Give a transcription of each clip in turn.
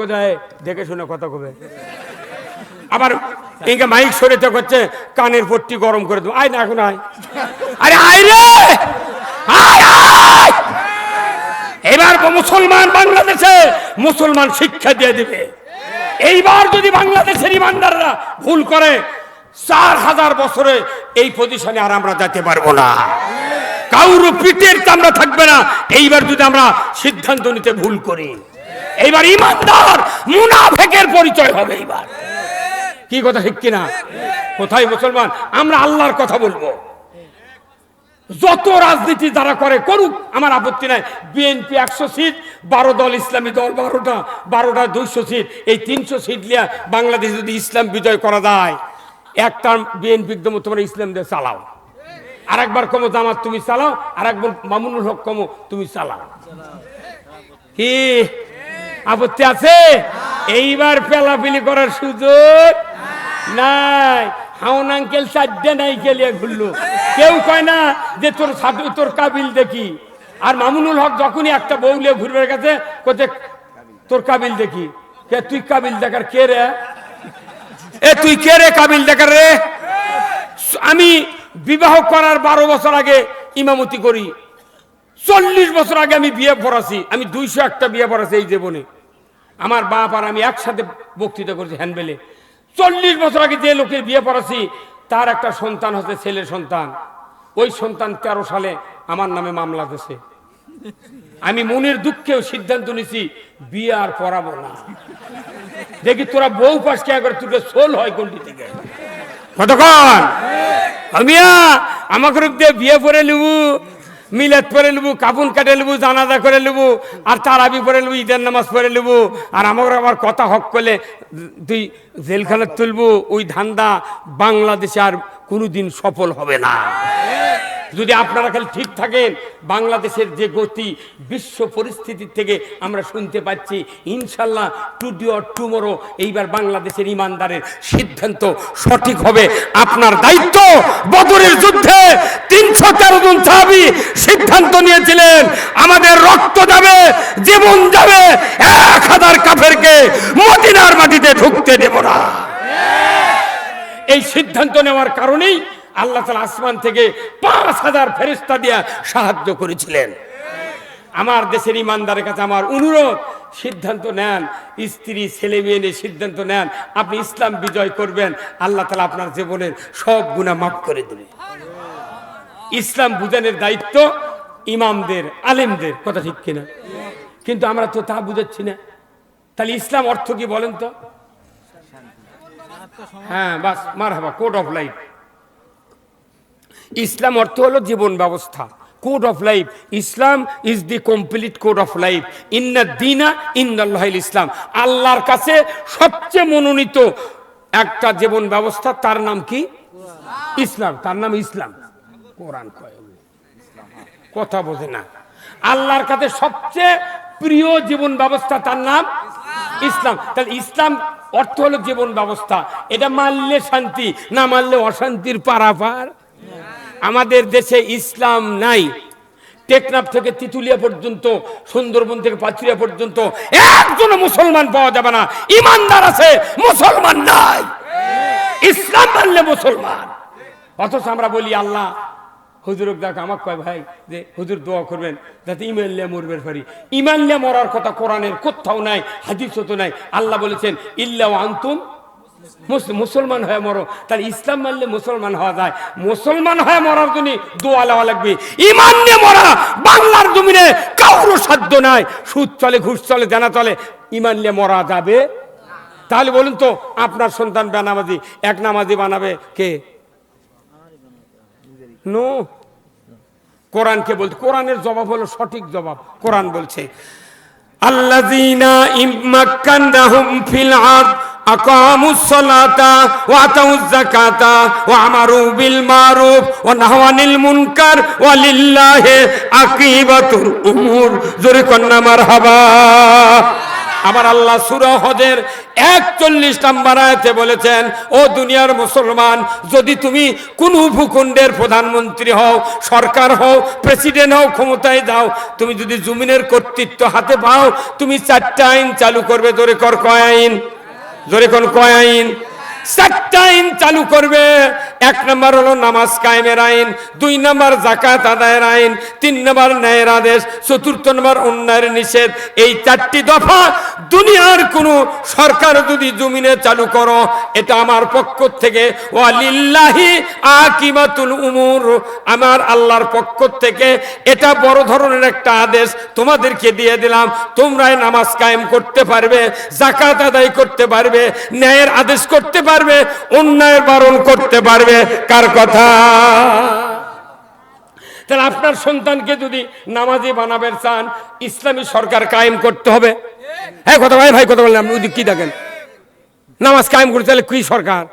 কোথায় দেখে শুনে কথা কবে? আবার ইনকে মাইক করছে, কানের পট্টি গরম করে দেবো। আয় না, এখন আয়। আরে এবার মুসলমান বাংলাদেশে মুসলমান শিক্ষা দিয়ে দিবে। এইবার যদি বাংলাদেশের ইমানদাররা ভুল করে, চার হাজার বছরে এই পজিশনে আর আমরা যেতে পারব না। কাউরু পিঠের চামড়া থাকবে না। এইবার যদি আমরা সিদ্ধান্ত নিতে ভুল করি। এইবার ইমানদার মুনাফেকের পরিচয় হবে এইবার কি কথা, ঠিক কিনা? কোথায় মুসলমান? আমরা আল্লাহর কথা বলব। যত রাজনীতি যারা করে, করুক, আমার আপত্তি নাই। বিএনপি একশো সিট, বারো দল ইসলামী দল বারোটা বারোটা দুইশো সিট। এই তিনশো সিট লিয়া বাংলাদেশ যদি ইসলাম বিজয় করা যায় একটা বিএনপি একদম তোমার ইসলাম দিয়ে চালাও। আর একবার কমো, জামাত তুমি চালাও আর একবার মামুনুল হক কমো, তুমি চালাও। কি? আপত্তি আছে? এইবার পেলাপিলি করার সুযোগ নাই। হাউন আঙ্কেল চারটে নাই কেলিয়ে ঘুরলো। কেউ কয় না যে তোর সাধু, তোর কাবিল দেখি। আর মামুনুল হক যখনই একটা বউলে ঘুরবে গেছে কোথে তোর কাবিল দেখি। কে, তুই কাবিল দেখার কে রে? এ, তুই কে রে কাবিল দেখার রে? আমি বিবাহ করার বারো বছর আগে ইমামতি করি। চল্লিশ বছর আগে আমি বিয়ে পড়াছি, আমি দুইশো একটা বিয়ে পড়াছি এই জীবনে। আমার বাপ আর আমি একসাথে বক্তৃতা করছি হ্যান্ডবেলে। চল্লিশ বছর আগে যে লোকের বিয়ে পড়াছি, তার একটা সন্তান হচ্ছে ছেলে সন্তান। ওই সন্তান তেরো সালে আমার নামে মামলা দিছে আমি মনের দুঃখেও সিদ্ধান্ত নিছি বিয়ে আর পড়াবো না। দেখি তোরা বউ পাস কে করে তোকে সোল হয় কোনটি থেকে? কতক্ষণ? আমিয়া আমাকে রূপ দিয়ে বিয়ে পরে নেবু। মিলাদ পরে নেবু কাপুন কাটে নেবু জানাজা করে নেব আর তারাবি পরে নেবু ঈদের নামাজ পড়ে নেবু আর আমার আবার কথা হক করলে, তুই জেলখানা তুলবো, ওই ধান্দা বাংলাদেশে আর কোনোদিন সফল হবে না। যদি আপনারা খালি ঠিক থাকেন, বাংলাদেশের যে গতি বিশ্ব পরিস্থিতির থেকে আমরা শুনতে পাচ্ছি, ইনশাল্লাহ টুডি অর টুমোরো এইবার বাংলাদেশের ইমানদারের সিদ্ধান্ত সঠিক হবে। আপনার দায়িত্ব বদরের যুদ্ধে তিনশো তেরো জন সাহাবি সিদ্ধান্ত নিয়েছিলেন, আমাদের রক্ত যাবে, জীবন যাবে, এক হাজার কাফেরকে মদিনার মাটিতে ঢুকতে দেব না। এই সিদ্ধান্ত নেওয়ার কারণেই আল্লাহ তালা আসমান থেকে পাঁচ হাজার ফেরিস্তা দিয়া সাহায্য করেছিলেন। আমার দেশের ইমানদারের কাছে আমার অনুরোধ, সিদ্ধান্ত নেন, স্ত্রী, ছেলে মেয়ে নিয়ে সিদ্ধান্ত নেন, আপনি ইসলাম বিজয় করবেন, আল্লাহ তালা আপনার জীবনের সব গুণা মাফ করে দেবে। ইসলাম বুঝানোর দায়িত্ব ইমামদের, আলেমদের, কথা ঠিক কিনা? কিন্তু আমরা তো তা বুঝাচ্ছি না। তাহলে ইসলাম অর্থ কি বলেন তো? হ্যাঁ বাস মার হাবা কোড অফ লাইফ। ইসলাম অর্থ হলো জীবন ব্যবস্থা। Code of life Islam is the complete code of life ইন্না দিনা ইন্দাল্লাহ ইসলাম। আল্লাহর কাছে সবচেয়ে মনোনীত একটা জীবন ব্যবস্থা, তার নাম কি? ইসলাম। তার নাম ইসলাম। কোরআন কথা বোঝে না। আল্লাহর কাছে সবচেয়ে প্রিয় জীবন ব্যবস্থা, তার নাম ইসলাম। তাহলে ইসলাম অর্থ হলো জীবন ব্যবস্থা। এটা মানলে শান্তি, না মানলে অশান্তির পারাপার। আমাদের দেশে ইসলাম নাই। টেকনাফ থেকে তিতুলিয়া পর্যন্ত, সুন্দরবন থেকে পাচুরিয়া পর্যন্ত একজন মুসলমান পাওয়া যাবে না। ইমানদার আছে, মুসলমান নাই। ইসলাম মানলে মুসলমান। অথচ আমরা বলি, আল্লাহ, হুজুর দেখ আমার কয় ভাই, যে হুজুর দোয়া করবেন, যাতে ইমান লিয়া মরবের পারি। ইমান লিয়া মরার কথা কোরআনের কোথাও নাই, হাদিসও তো নাই। আল্লাহ বলেছেন, ইল্লা আন্তুম মুসলমান হয়ে মরো। তাহলে ইসলাম মানলে মুসলমান হওয়া যায়। মুসলমান হয়ে মরার জন্য দোয়া লওয়া লাগবে। ইমান নিয়ে মরা, বাংলার জমিনে কারও সাধ্য নাই। সুদ চলে, ঘুষ চলে, জানা চলে, ইমান নিয়ে মরা যাবে। তাহলে বলুন তো, আপনার সন্তান বেনামাজি, এক নামাজি বানাবে কে? নো। কোরআনকে বলতে, কোরআনের জবাব হলো সঠিক জবাব। কোরআন বলছে নাহাউ আনিল মুনকার ওয়া আমার আল্লাহ সুরা হজের একচল্লিশ নাম্বার আয়াতে বলেছেন, ও দুনিয়ার মুসলমান, যদি তুমি কোন ভূখণ্ডের প্রধানমন্ত্রী হও, সরকার হও, প্রেসিডেন্ট হও, ক্ষমতায় দাও তুমি যদি জমিনের কর্তৃত্ব হাতে পাও, তুমি চারটা আইন চালু করবে। জোরে কর কয় আইন? জোরে কোন কয় আইন? চালু করবে। এক নম্বর হলো নামাজ কায়েমের আইন, দুই নম্বর জাকাত আদায়ের আইন, তিন নম্বর ন্যায়ের আদেশ, চতুর্থ নম্বর অন্যায়ের নিষেধ। এই চারটি দফা দুনিয়ার কোনো সরকার যদি জমিনে চালু করো, এটা আমার পক্ষ থেকে উমুর। আমার আল্লাহর পক্ষ থেকে এটা বড় ধরনের একটা আদেশ তোমাদেরকে দিয়ে দিলাম। তোমরাই নামাজ কায়েম করতে পারবে জাকাত আদায় করতে পারবে, ন্যায়ের আদেশ করতে পারবে। অন্যায়ের বারণ করতে পারবে, কার কথা? তাহলে আপনার সন্তানকে যদি নামাজি বানাবেন চান, ইসলামী সরকার কায়েম করতে হবে। হ্যাঁ কথা ভাই ভাই, কথা বললাম ওদিক কি দেখেন? নামাজ কায়েম করতে হলে কি সরকার?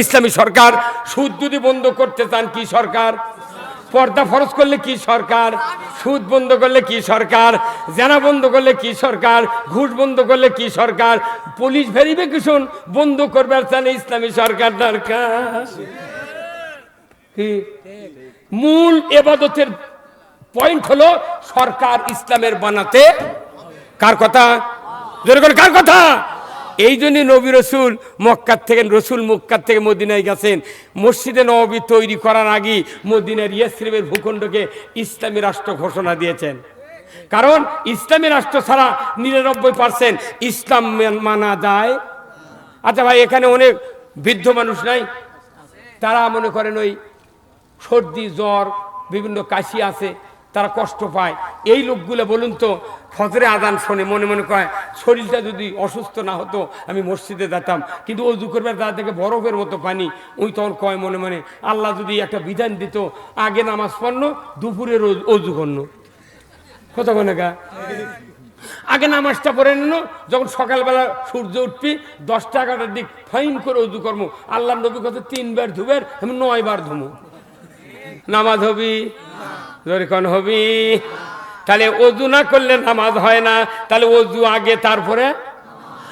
ইসলামী সরকার, সুদ যদি বন্ধ করতে চান, কি সরকার? পর্দা ফরজ করলে কি সরকার? সুদ বন্ধ করলে কি সরকার? জেনা বন্ধ করলে কি সরকার? ঘুষ বন্ধ করলে কি সরকার? পুলিশ ভেরিফিকেশন বন্ধ করবার চান ইসলামী সরকার দরকার। মূল এবাদতের পয়েন্ট হলো সরকার ইসলামের বানাতে। কার কথা? কার কথা? এই জন্যই নবী রসুল মক্কার থেকে, রসুল মক্কার থেকে মদিনায় গেছেন। মসজিদে নবী তৈরি করার আগে মদিনার ইয়াসরিবের ভূখণ্ডকে ইসলামী রাষ্ট্র ঘোষণা দিয়েছেন। কারণ ইসলামী রাষ্ট্র ছাড়া নিরানব্বই পার্সেন্ট ইসলাম মানা যায়। আচ্ছা ভাই, এখানে অনেক বৃদ্ধ মানুষ নাই? তারা মনে করেন ওই সর্দি, জ্বর, বিভিন্ন কাশি আছে। তারা কষ্ট পায়। এই লোকগুলো বলুন তো, ফজরে আদান শোনে, মনে মনে কয়, শরীরটা যদি অসুস্থ না হতো, আমি মসজিদে যেতাম। কিন্তু অজু করবার দাদা থেকে বরফের মতো পানি। ওই তখন কয় মনে মনে, আল্লাহ যদি একটা বিধান দিত, আগে নামাজ পড়ল দুপুরের অজু- করল। কত গা? আগে নামাজটা পড়ে নিল, যখন সকালবেলা সূর্য উঠবি, দশটা এগারোটার দিক ফাইন করে অজু কর্ম আল্লাহ নবী কত তিনবার ধুবের, আমি নয়বার ধুমো। নামাজ হবি যখন হবি, তাহলে অজু না করলে নামাজ হয় না, তাহলে অজু আগে, তারপরে?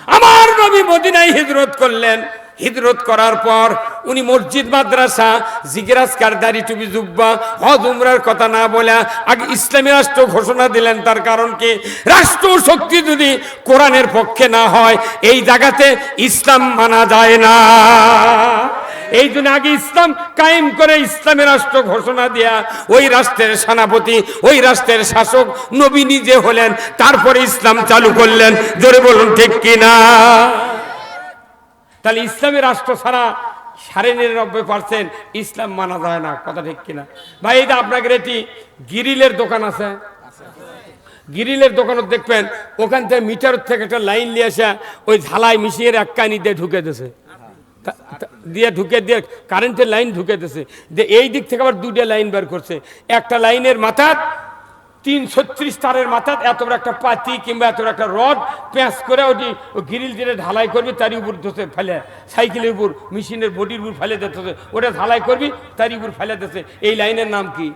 আমার নবী মদিনায় হিজরত করলেন। হিজরত করার পর উনি মসজিদ, মাদ্রাসা জিজ্ঞাসকার দাড়ি টুপি জুব্বা, হজ, উমরার কথা না বলে আগে ইসলামী রাষ্ট্র ঘোষণা দিলেন। তার কারণ কি? রাষ্ট্র শক্তি যদি কোরআনের পক্ষে না হয়, এই জায়গাতে ইসলাম মানা যায় না। এই জন্য আগে ইসলাম কায়েম করে ইসলামী রাষ্ট্র ঘোষণা দেয়া ওই রাষ্ট্রের সেনাপতি, ওই রাষ্ট্রের শাসক নবী নিজে হলেন, তারপরে ইসলাম চালু করলেন। জোরে বলুন, ঠিক কিনা? তাহলে ইসলামী রাষ্ট্র ছাড়া সাড়ে নিরানব্বই পার্সেন্ট ইসলাম মানা যায় না, কথা ঠিক কিনা? ভাই এটা আপনাদের এটি গিরিলের দোকান আছে। গিরিলের দোকানত দেখবেন, ওখান থেকে মিটার থেকে একটা লাইন নিয়ে আসা ওই ঝালাই মিশিয়ে এক কানি দিয়ে ঢুকে দিয়েছে দিয়ে ঢুকে দিয়ে কারেন্টের লাইন ঢুকে দিয়েছে যে এই দিক থেকে আবার দুটা লাইন বের করছে। একটা লাইনের মাথার তিন ছত্রিশ তারের মাথার এত বড় একটা পাতি কিংবা এত বড় একটা রড প্যাঁচ করে ওটি ও গ্রিল যেটা ঢালাই করবি তারই উপর ধসে ফেলে। সাইকেলের উপর, মেশিনের বডির উপর ফেলে দিতেছে ওটা ঢালাই করবি তারই উপর ফেলে দিতেছে এই লাইনের নাম কি?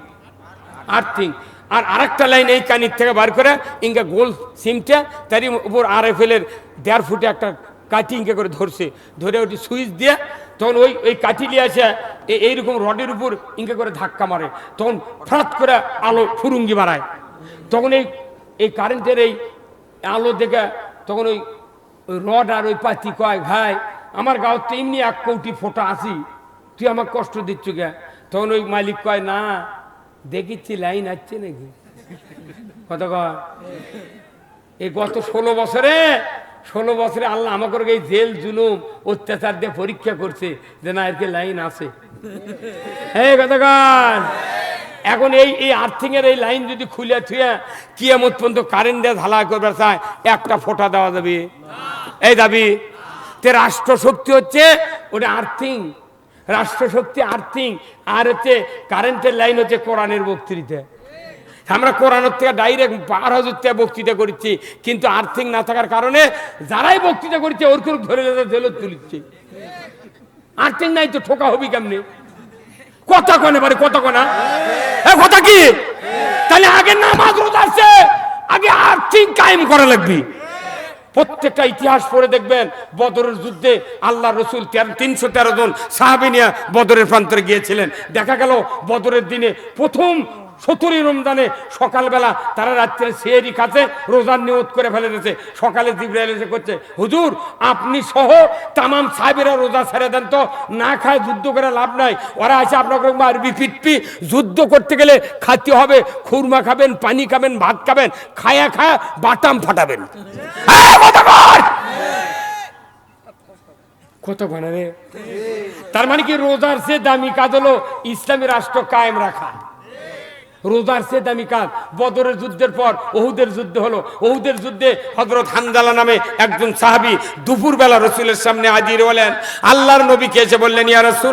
আর্থিং। আর আরেকটা লাইন এই কানির থেকে বার করে ইনকা গোল সিমটা তারই উপর আর এফ এর দেড় ফুটে একটা কাঠি ইনকে করে ধরছে। ধরে ওটি সুইচ দিয়ে, তখন ওই ওই কাঠি নিয়ে আসে এইরকম রডের উপর ইনকে করে ধাক্কা মারে। তখন ফরাত করে আলো ফুরুঙ্গি মারায় তখন এই এই কারেন্টের এই আলো দেখে তখন ওই ওই রড আর ওই পাতি কয়, ভাই, আমার গাঁৱত তো এমনি এক কৌটি ফোটা আছি। তুই আমার কষ্ট দিচ্ছ গে তখন ওই মালিক কয়, না দেখিচ্ছি লাইন আসছে নাকি? কত কয়। এই গত ষোলো বছরে ষোলো বছরে আল্লাহ আমাকে এই জেল, জুলুম, অত্যাচার দিয়ে পরীক্ষা করছে যে না এরকে লাইন আছে? হ্যাঁ কতক্ষণ এখন এই এই আর্থিং এর এই লাইন যদি খুলে থুয়ে কিয়ামত পর্যন্ত কারেন্ট দিয়ে ঢালাই করবে চায়, একটা ফোঁটা দেওয়া যাবে। এই দাবি। তে রাষ্ট্র শক্তি হচ্ছে ওটা আর্থিং। রাষ্ট্রশক্তি আর্থিং। আর হচ্ছে কারেন্টের লাইন হচ্ছে কোরআনের বক্তৃতা। আমরা কোরআনের থেকে ডাইরেক্ট বার হাজার থেকে বক্তৃতা করছি, কিন্তু আর্থিং না থাকার কারণে যারাই বক্তৃতা করছে ওর করে ধরে ধরে তুলিচ্ছে। আর্থিং নাই তো ঠোকা হবি কেমনি? কথা কনে পারে কথা কনা এ কথা কি? তাহলে আগে নামাজ রোজা আছে, আগে আর্থিক কায়েম করা লাগবে। প্রত্যেকটা ইতিহাস পড়ে দেখবেন, বদরের যুদ্ধে আল্লাহ রসুল তিনশো তেরো জন সাহাবিনিয়া বদরের প্রান্তরে গিয়েছিলেন। দেখা গেল বদরের দিনে প্রথম সতেরোই রমজানে সকালবেলা তারা রাত্রে সেহেরি খাচ্ছে রোজার নিয়ত করে ফেলে দিয়েছে। সকালে জিব্রাইল এসে করছে, হুজুর, আপনি সহ তামাম সাহেবেরা রোজা ছেড়ে দেন তো, না খায় যুদ্ধ করে লাভ নাই। ওরা আছে আপনাকে মারবি পিটপি যুদ্ধ করতে গেলে খাতে হবে, খুরমা খাবেন, পানি খাবেন, ভাত খাবেন, খায়া খায়া বাটাম ফাটাবেন। কতক্ষণ? কতক্ষণ তার মানে কি রোজার সে দামি কাজ হলো ইসলামী রাষ্ট্র কায়েম রাখা। রোজার সে দামি কাজ। বদরের যুদ্ধের পর ওহুদের যুদ্ধ হলো। ওহুদের যুদ্ধে হজরত হানজালা নামে একজন সাহাবি দুপুরবেলা রসুলের সামনে হাজির বলেন আল্লাহর নবীকে এসে বললেন, ইয়া রসুল